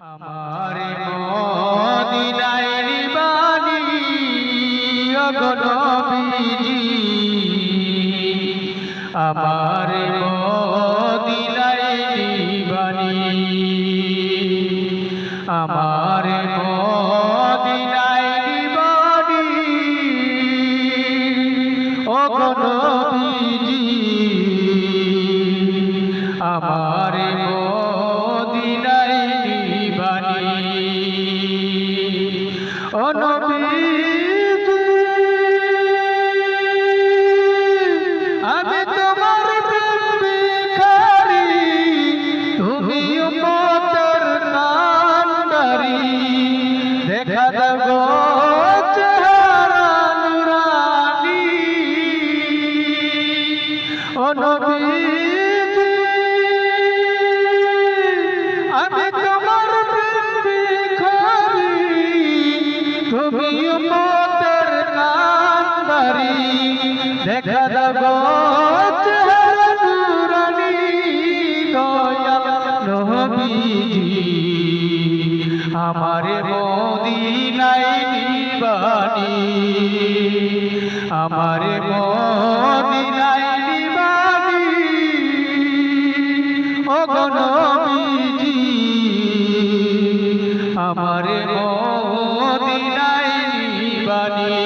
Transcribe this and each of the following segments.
আমার মদিনায় নিবানি অগনবীজি আমার মদিনায় দেখা দাও চেহারা নুরানি। ও নবীজি, আমি তোমার প্রেম ভিখারি তুমি উম্মতের কান্ডারি দেখা দাও আমারে মদিনায় নিবানি। আমারে মদিনায় নিবানি। নবীজি আমারে মদিনায় নিবানি।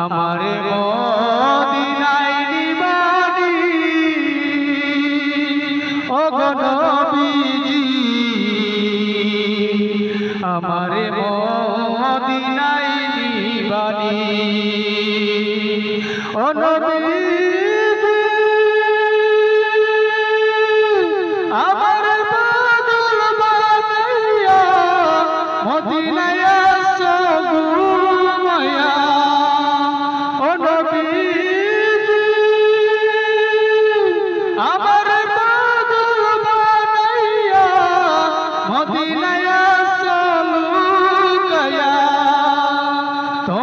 আমারে মদিনায় নিবানি। ও আমারে মদিনাই নিবানি। ও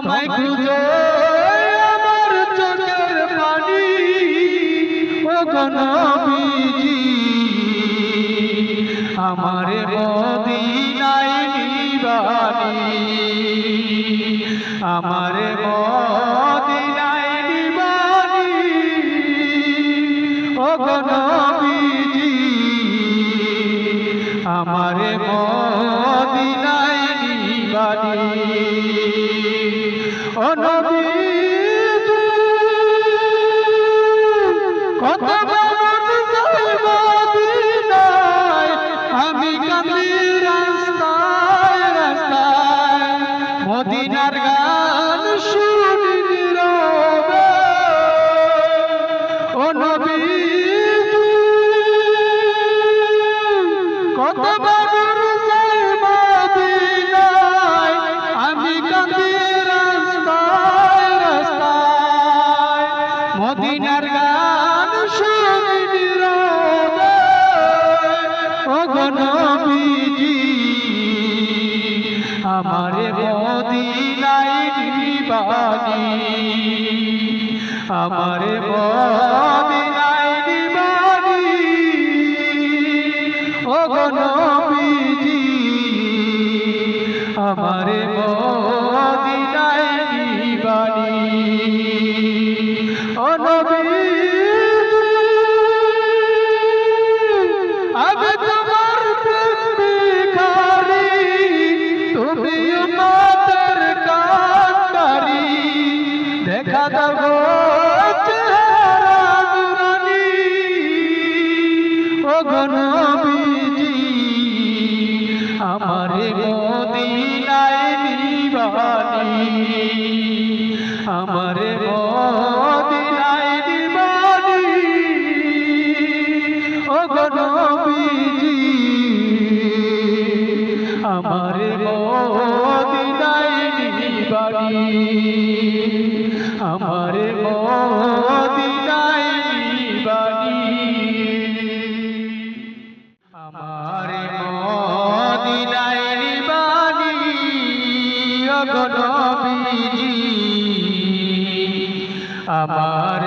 তোমায় খুঁজে আমার চোখের পানি। ও আমারে মদিনাই নিবানি। আমার ও নবীজি নিবানি আমার মদিনায় নিবানি ও গো আমারে চেহারা নুরানি ও গো নবীজি, আমারে মদিনায় নিবানি আমারে মদিনায় নিবানি ও গো নবীজি মদিনায় নিবানি আমারে মদিনায় নিবানি আমার মদিনায় গো নবীজি আমার